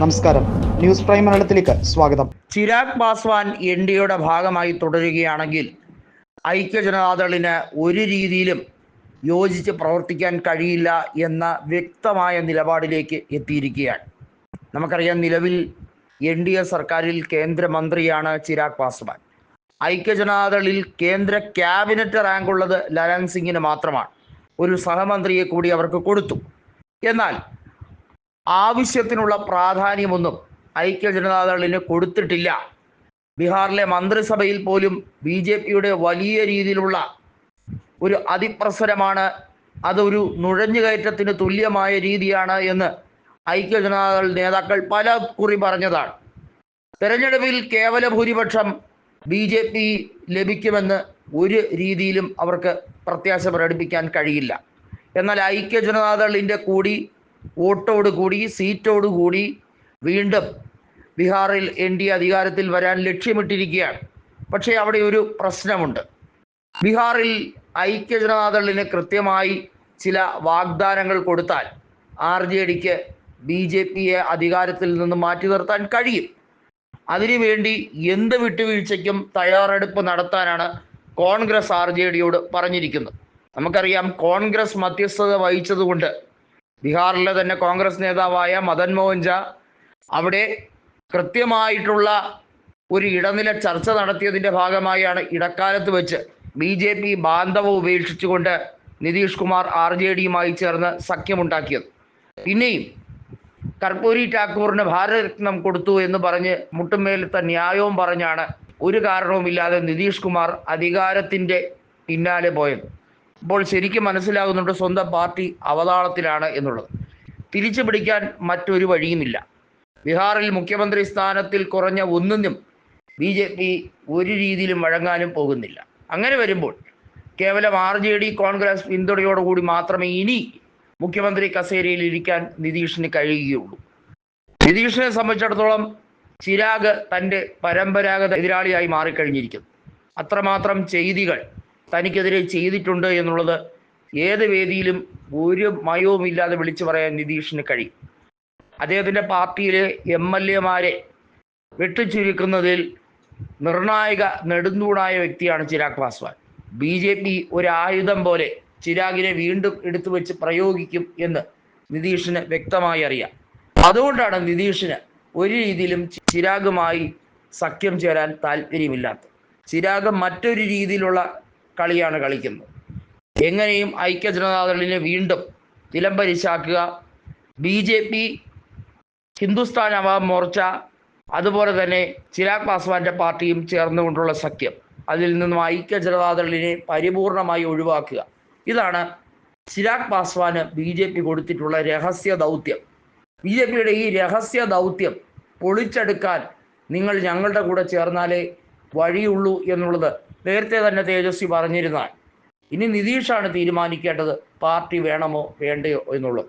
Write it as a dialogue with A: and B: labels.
A: നമസ്കാരം. News prime മലയാളത്തിലേക്ക് സ്വാഗതം.
B: ചിരാഗ് പാസ്വാൻ എൻ ഡിയുടെ ഭാഗമായി തുടരുകയാണെങ്കിൽ ഐക്യ ജനതാദളിന് ഒരു രീതിയിലും യോജിച്ച് പ്രവർത്തിക്കാൻ കഴിയില്ല എന്ന വ്യക്തമായ നിലപാടിലേക്ക് എത്തിയിരിക്കുകയാണ്. നമുക്കറിയാം നിലവിൽ എൻ ഡി എ സർക്കാരിൽ കേന്ദ്രമന്ത്രിയാണ് ചിരാഗ് പാസ്വാൻ. ഐക്യ ജനതാദളിൽ കേന്ദ്ര ക്യാബിനറ്റ് റാങ്ക് ഉള്ളത് ലലൻ സിംഗിന് മാത്രമാണ്. ഒരു സഹമന്ത്രിയെ കൂടി അവർക്ക് കൊടുത്തു. എന്നാൽ ആവശ്യത്തിനുള്ള പ്രാധാന്യമൊന്നും ഐക്യ ജനതാദളിന് കൊടുത്തിട്ടില്ല. ബീഹാറിലെ മന്ത്രിസഭയിൽ പോലും ബി ജെ പിയുടെ വലിയ രീതിയിലുള്ള ഒരു അതിപ്രസരമാണ് അതൊരു നുഴഞ്ഞുകയറ്റത്തിന് തുല്യമായ രീതിയാണ് എന്ന് ഐക്യ ജനതാദൾ നേതാക്കൾ പല കുറി പറഞ്ഞതാണ്. തെരഞ്ഞെടുപ്പിൽ കേവല ഭൂരിപക്ഷം ബി ജെ പി ലഭിക്കുമെന്ന് ഒരു രീതിയിലും അവർക്ക് പ്രത്യാശ പ്രകടിപ്പിക്കാൻ കഴിയില്ല. എന്നാൽ ഐക്യ ജനതാദളിന്റെ കൂടി വോട്ടോട് കൂടി സീറ്റോട് കൂടി വീണ്ടും ബീഹാറിൽ എൻ ഡി അധികാരത്തിൽ വരാൻ ലക്ഷ്യമിട്ടിരിക്കുകയാണ്. പക്ഷേ അവിടെ ഒരു പ്രശ്നമുണ്ട്. ബീഹാറിൽ ഐക്യ ജനതാദളിന് കൃത്യമായി ചില വാഗ്ദാനങ്ങൾ കൊടുത്താൽ ആർ ജെ ഡിക്ക് ബി ജെ പിയെ അധികാരത്തിൽ നിന്ന് മാറ്റി നിർത്താൻ കഴിയും. അതിനുവേണ്ടി എന്ത് വിട്ടുവീഴ്ചയ്ക്കും തയ്യാറെടുപ്പ് നടത്താനാണ് കോൺഗ്രസ് ആർ ജെ ഡിയോട് പറഞ്ഞിരിക്കുന്നത്. നമുക്കറിയാം കോൺഗ്രസ് മധ്യസ്ഥത വഹിച്ചതുകൊണ്ട് ബീഹാറിലെ തന്നെ കോൺഗ്രസ് നേതാവായ മദൻ മോഹൻ ഝാ അവിടെ കൃത്യമായിട്ടുള്ള ഒരു ഇടനില ചർച്ച നടത്തിയതിന്റെ ഭാഗമായാണ് ഇടക്കാലത്ത് വെച്ച് ബി ജെ പി ബാന്ധവം ഉപേക്ഷിച്ചുകൊണ്ട് നിതീഷ് കുമാർ ആർ ജെ ഡിയുമായി ചേർന്ന് സഖ്യമുണ്ടാക്കിയത്. പിന്നെയും കർപ്പൂരി ടാക്കൂറിന് ഭാരതരത്നം കൊടുത്തു എന്ന് പറഞ്ഞ് മുട്ടുമേലത്തെ ന്യായവും പറഞ്ഞാണ് ഒരു കാരണവുമില്ലാതെ നിതീഷ് കുമാർ അധികാരത്തിന്റെ പിന്നാലെ പോയത്. ഇപ്പോൾ ശരിക്കും മനസ്സിലാകുന്നുണ്ട് സ്വന്തം പാർട്ടി അവതാളത്തിലാണ് എന്നുള്ളത്. തിരിച്ചു പിടിക്കാൻ മറ്റൊരു വഴിയുമില്ല. ബീഹാറിൽ മുഖ്യമന്ത്രി സ്ഥാനത്തിൽ കുറഞ്ഞ ഒന്നിനും ബി ജെ പി ഒരു രീതിയിലും വഴങ്ങാനും പോകുന്നില്ല. അങ്ങനെ വരുമ്പോൾ കേവലം ആർ ജെ ഡി കോൺഗ്രസ് പിന്തുണയോടുകൂടി മാത്രമേ ഇനി മുഖ്യമന്ത്രി കസേരയിൽ ഇരിക്കാൻ നിതീഷിന് കഴിയുകയുള്ളൂ. നിതീഷിനെ സംബന്ധിച്ചിടത്തോളം ചിരാഗ് തന്റെ പരമ്പരാഗത എതിരാളിയായി മാറിക്കഴിഞ്ഞിരിക്കുന്നു. അത്രമാത്രം ചെയ്തികൾ തനിക്കെതിരെ ചെയ്തിട്ടുണ്ട് എന്നുള്ളത് ഏത് വേദിയിലും ഒരു മയവുമില്ലാതെ വിളിച്ചു പറയാൻ നിതീഷിന് കഴിയും. അദ്ദേഹത്തിന്റെ പാർട്ടിയിലെ എം എൽ എമാരെ വെട്ടിച്ചുരുക്കുന്നതിൽ നിർണായക നെടുന്തൂണായ വ്യക്തിയാണ് Chirag Paswan. B J P ഒരു ആയുധം പോലെ ചിരാഗിനെ വീണ്ടും എടുത്തു വെച്ച് പ്രയോഗിക്കും എന്ന് നിതീഷിന് വ്യക്തമായി അറിയാം. അതുകൊണ്ടാണ് നിതീഷിന് ഒരു രീതിയിലും ചിരാഗുമായി സഖ്യം ചേരാൻ താല്പര്യമില്ലാത്തത്. ചിരാഗ് മറ്റൊരു രീതിയിലുള്ള കളിയാണ് കളിക്കുന്നത്. എങ്ങനെയും ഐക്യ ജനതാദളിനെ വീണ്ടും നിലംപരിശാക്കുക. B J P Hindustan Awam Morcha അതുപോലെ തന്നെ ചിരാഗ് പാസ്വാന്റെ പാർട്ടിയും ചേർന്നുകൊണ്ടുള്ള സഖ്യം. അതിൽ നിന്നും ഐക്യ ജനതാദളിനെ പരിപൂർണമായി ഒഴിവാക്കുക. ഇതാണ് ചിരാഗ് പാസ്വാന് ബി ജെ പി കൊടുത്തിട്ടുള്ള രഹസ്യ ദൗത്യം. ബി ജെ പിയുടെ ഈ രഹസ്യ ദൗത്യം പൊളിച്ചെടുക്കാൻ നിങ്ങൾ ഞങ്ങളുടെ കൂടെ ചേർന്നാലേ വഴിയുള്ളൂ എന്നുള്ളത് നേരത്തെ തന്നെ തേജസ്വി പറഞ്ഞിരുന്നാൽ. ഇനി നിതീഷാണ് തീരുമാനിക്കേണ്ടത്. പാർട്ടി വേണമോ വേണ്ടയോ എന്നുള്ളത്.